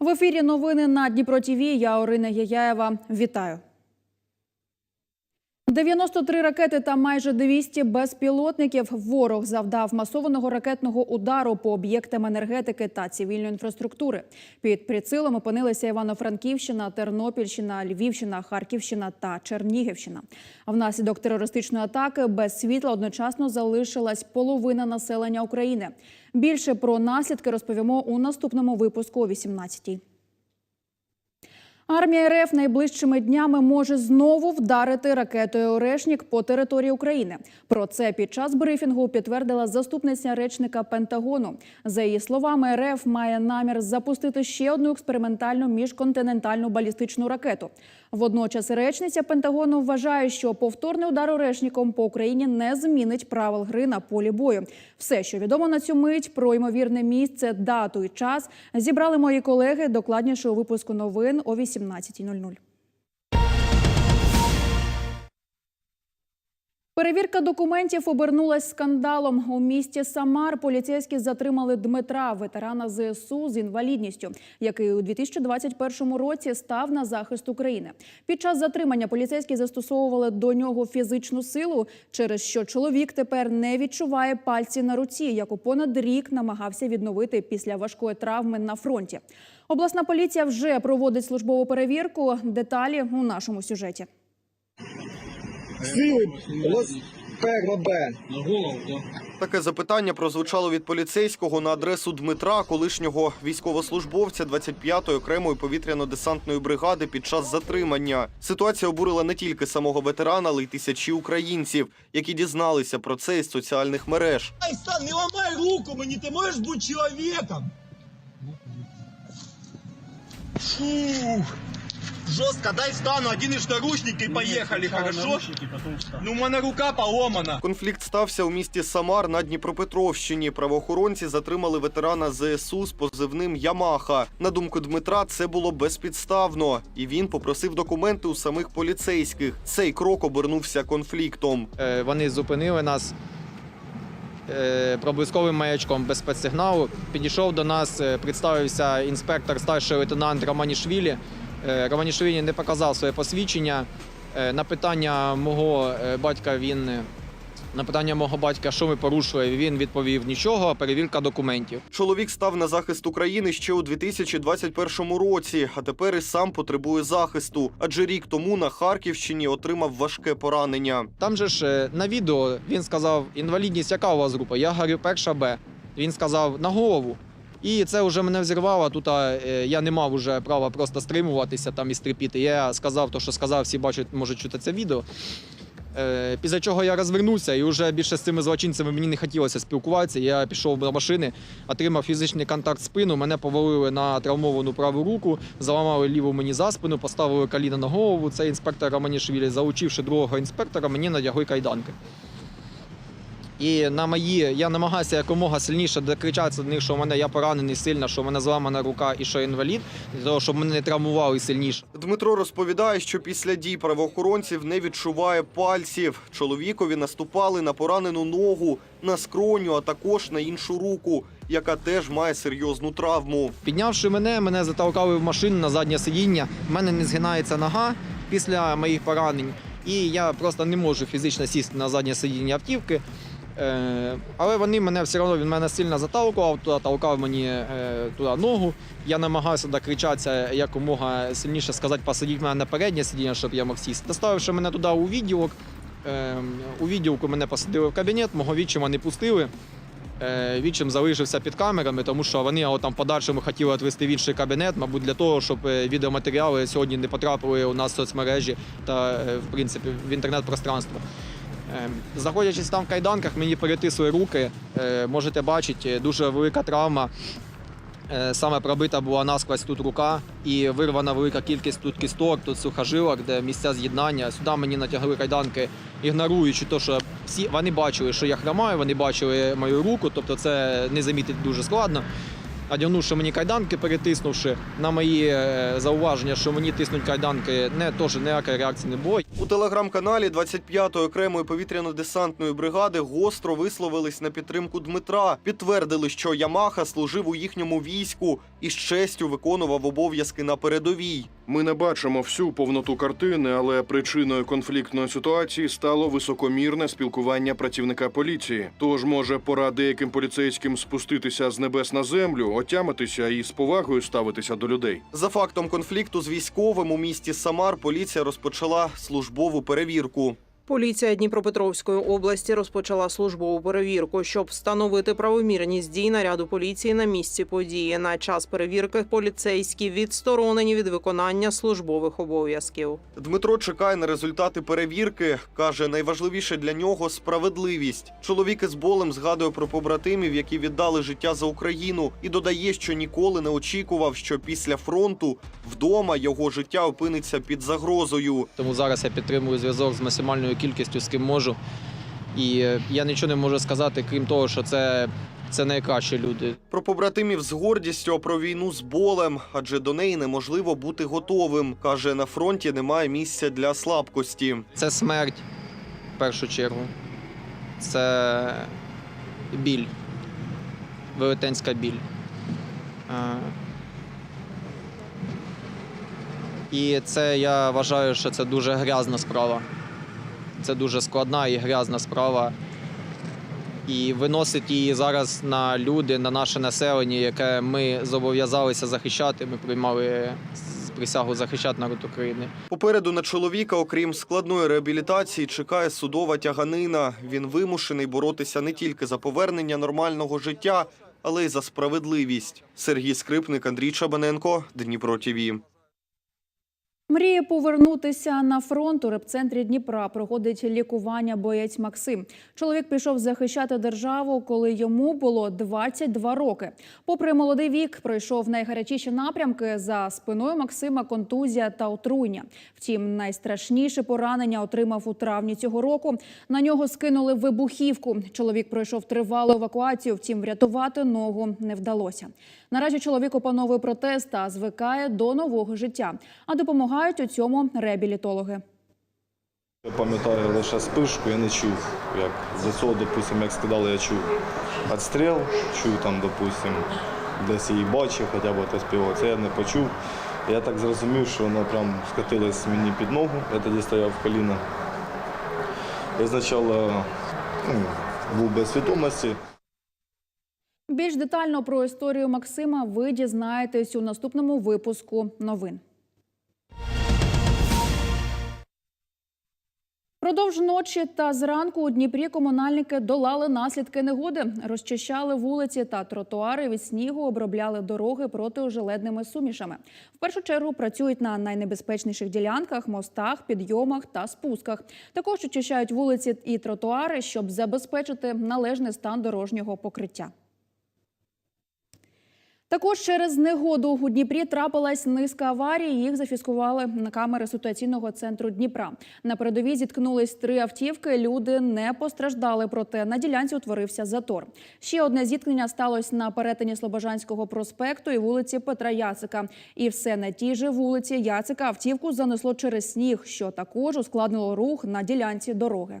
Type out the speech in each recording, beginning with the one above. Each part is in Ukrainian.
В ефірі новини на Дніпро ТВ. Я Орина Яяєва. Вітаю. 93 ракети та майже 200 безпілотників ворог завдав масованого ракетного удару по об'єктам енергетики та цивільної інфраструктури. Під прицілом опинилися Івано-Франківщина, Тернопільщина, Львівщина, Харківщина та Чернігівщина. А внаслідок терористичної атаки без світла одночасно залишилась половина населення України. Більше про наслідки розповімо у наступному випуску о 18-й. Армія РФ найближчими днями може знову вдарити ракетою Орешнік по території України. Про це під час брифінгу підтвердила заступниця речника Пентагону. За її словами, РФ має намір запустити ще одну експериментальну міжконтинентальну балістичну ракету. Водночас речниця Пентагону вважає, що повторний удар Орешніком по Україні не змінить правил гри на полі бою. Все, що відомо на цю мить про ймовірне місце, дату і час, зібрали мої колеги докладніше у випуску новин о 18.00. Перевірка документів обернулась скандалом. У місті Самар поліцейські затримали Дмитра, ветерана ЗСУ з інвалідністю, який у 2021 році став на захист України. Під час затримання поліцейські застосовували до нього фізичну силу, через що чоловік тепер не відчуває пальці на руці, яку понад рік намагався відновити після важкої травми на фронті. Обласна поліція вже проводить службову перевірку. Деталі у нашому сюжеті. Сили роз... Б. На голову, так. Таке запитання прозвучало від поліцейського на адресу Дмитра, колишнього військовослужбовця 25-ї окремої повітряно-десантної бригади під час затримання. Ситуація обурила не тільки самого ветерана, але й тисячі українців, які дізналися про це із соціальних мереж. Ай, Стан, не ломай руку мені, ти можеш бути чоловіком. Фух. Жестко, дай встану, оденешь наручники и поехали, хорошо? Ну, у мене рука поломана. Конфлікт стався у місті Самар на Дніпропетровщині. Правоохоронці затримали ветерана ЗСУ з позивним Ямаха. На думку Дмитра, це було безпідставно, і він попросив документи у самих поліцейських. Цей крок обернувся конфліктом. Е, Вони зупинили нас е, проблисковим маячком без спецсигналу. Підійшов до нас, е, представився інспектор старший лейтенант Романішвілі. Е, Романішвілі не показав своє посвідчення. Е, На питання мого е, батька він на питання мого батька, що ми порушили, він відповів нічого. Перевірка документів. Чоловік став на захист України ще у 2021 році, а тепер і сам потребує захисту. Адже рік тому на Харківщині отримав важке поранення. Там же ж на відео він сказав: інвалідність, яка у вас група? Я говорю, перша Б. Він сказав на голову. І це вже мене взірвало. Тут е, я не мав уже права просто стримуватися там і стрипіти. Я сказав то, що сказав, всі бачать, можуть чути це відео. Е, Після чого я розвернувся і вже більше з цими злочинцями мені не хотілося спілкуватися. Я пішов до машини, отримав фізичний контакт спину. Мене повалили на травмовану праву руку, заламали ліву мені за спину, поставили коліна на голову. Цей інспектор Романішвілі, залучивши другого інспектора, мені надягли кайданки. І на мої я намагався якомога сильніше докричатися до них, що в мене я поранений сильно, що в мене зламана рука і що інвалід, для того, щоб мене не травмували сильніше. Дмитро розповідає, що після дій правоохоронців не відчуває пальців. Чоловікові наступали на поранену ногу, на скроню, а також на іншу руку, яка теж має серйозну травму. Піднявши мене, мене затолкали в машину на заднє сидіння. В мене не згинається нога після моїх поранень, і я просто не можу фізично сісти на заднє сидіння автівки. Е, але вони мене все одно він мене сильно заталкував, туди толкав мені е, туди ногу. Я намагався докричатися якомога сильніше сказати, посадіть мене на переднє сидіння, щоб я мог сісти. Доставивши мене туди у відділок, е, у відділку мене посадили в кабінет, мого відчима не пустили. Е, Відчим залишився під камерами, тому що вони його там подальшому хотіли відвести в інший кабінет, мабуть, для того, щоб відеоматеріали сьогодні не потрапили у нас в соцмережі та, в принципі, в інтернет-пространство. Е, Знаходячись там в кайданках, мені перетисли руки. Е, Можете бачити, дуже велика травма. Е, Саме пробита була насквозь тут рука і вирвана велика кількість тут кісток, тут сухожилок, де місця з'єднання. Сюди мені натягли кайданки, ігноруючи те, що всі вони бачили, що я хромаю, вони бачили мою руку, тобто це не замітити дуже складно. Надягнувши мені кайданки, перетиснувши на мої е, зауваження, що мені тиснуть кайданки, не теж ніякої реакції не було. У телеграм-каналі 25-ї окремої повітряно-десантної бригади гостро висловились на підтримку Дмитра. Підтвердили, що Ямаха служив у їхньому війську і з честю виконував обов'язки на передовій. Ми не бачимо всю повноту картини, але причиною конфліктної ситуації стало високомірне спілкування працівника поліції. Тож може пора деяким поліцейським спуститися з небес на землю, отямитися і з повагою ставитися до людей. За фактом конфлікту з військовим у місті Самар поліція розпочала службову перевірку. Поліція Дніпропетровської області розпочала службову перевірку, щоб встановити правомірність дій наряду поліції на місці події. На час перевірки поліцейські відсторонені від виконання службових обов'язків. Дмитро чекає на результати перевірки. каже, найважливіше для нього справедливість. Чоловік із болем згадує про побратимів, які віддали життя за Україну, і додає, що ніколи не очікував, що після фронту вдома його життя опиниться під загрозою. Тому зараз я підтримую зв'язок з максимальною кількістю, з ким можу. І е, я нічого не можу сказати, крім того, що це, це найкращі люди. Про побратимів з гордістю, а про війну з болем, адже до неї неможливо бути готовим. каже, на фронті немає місця для слабкості. Це смерть в першу чергу. Це біль, велетенська біль. І це я вважаю, що це дуже грязна справа. Це дуже складна і грязна справа. І виносить її зараз на люди, на наше населення, яке ми зобов'язалися захищати. Ми приймали присягу захищати народ України. Попереду на чоловіка, окрім складної реабілітації, чекає судова тяганина. Він вимушений боротися не тільки за повернення нормального життя, але й за справедливість. Сергій Скрипник, Андрій Чабаненко, Дніпро ТІВІ. Мріє повернутися на фронт у репцентрі Дніпра. Проходить лікування боєць Максим. Чоловік пішов захищати державу, коли йому було 22 роки. Попри молодий вік, пройшов найгарячіші напрямки. За спиною Максима контузія та отруєння. Втім, найстрашніше поранення отримав у травні цього року. На нього скинули вибухівку. Чоловік пройшов тривалу евакуацію. Втім, врятувати ногу не вдалося. Наразі чоловік опановує протез та звикає до нового життя. А допомагають у цьому реабілітологи. Я пам'ятаю лише спишку, я не чув. Як до цього, допустим, як скидали, я чув відстріл, чув там, допустим, десь її бачив, хоча б хтось співав. Це я не почув. Я так зрозумів, що вона прям скотилась мені під ногу. Я тоді стояв в коліна. Я спочатку ну, був без свідомості. Більш детально про історію Максима ви дізнаєтесь у наступному випуску новин. Продовж ночі та зранку у Дніпрі комунальники долали наслідки негоди, розчищали вулиці та тротуари від снігу, обробляли дороги протиожеледними сумішами. В першу чергу працюють на найнебезпечніших ділянках, мостах, підйомах та спусках. Також очищають вулиці і тротуари, щоб забезпечити належний стан дорожнього покриття. Також через негоду у Дніпрі трапилась низка аварій. Їх зафіскували на камери ситуаційного центру Дніпра. На передовій зіткнулись три автівки. Люди не постраждали, проте на ділянці утворився затор. Ще одне зіткнення сталося на перетині Слобожанського проспекту і вулиці Петра Яцика. І все на тій же вулиці Яцика автівку занесло через сніг, що також ускладнило рух на ділянці дороги.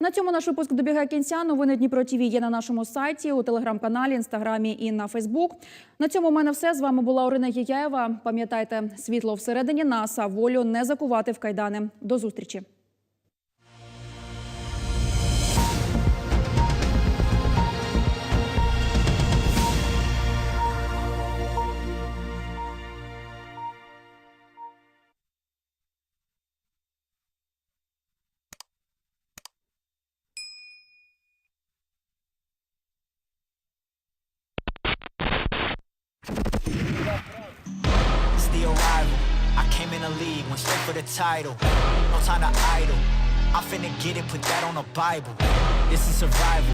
На цьому наш випуск добігає кінця. Новини Дніпро ТІВІ є на нашому сайті, у телеграм-каналі, інстаграмі і на Фейсбук. На цьому в мене все. З вами була Орина Гіяєва. Пам'ятайте, світло всередині нас, а волю не закувати в кайдани. До зустрічі. I in the league, went straight for the title. No time to idle. I'm finna get it, put that on the Bible. This is survival.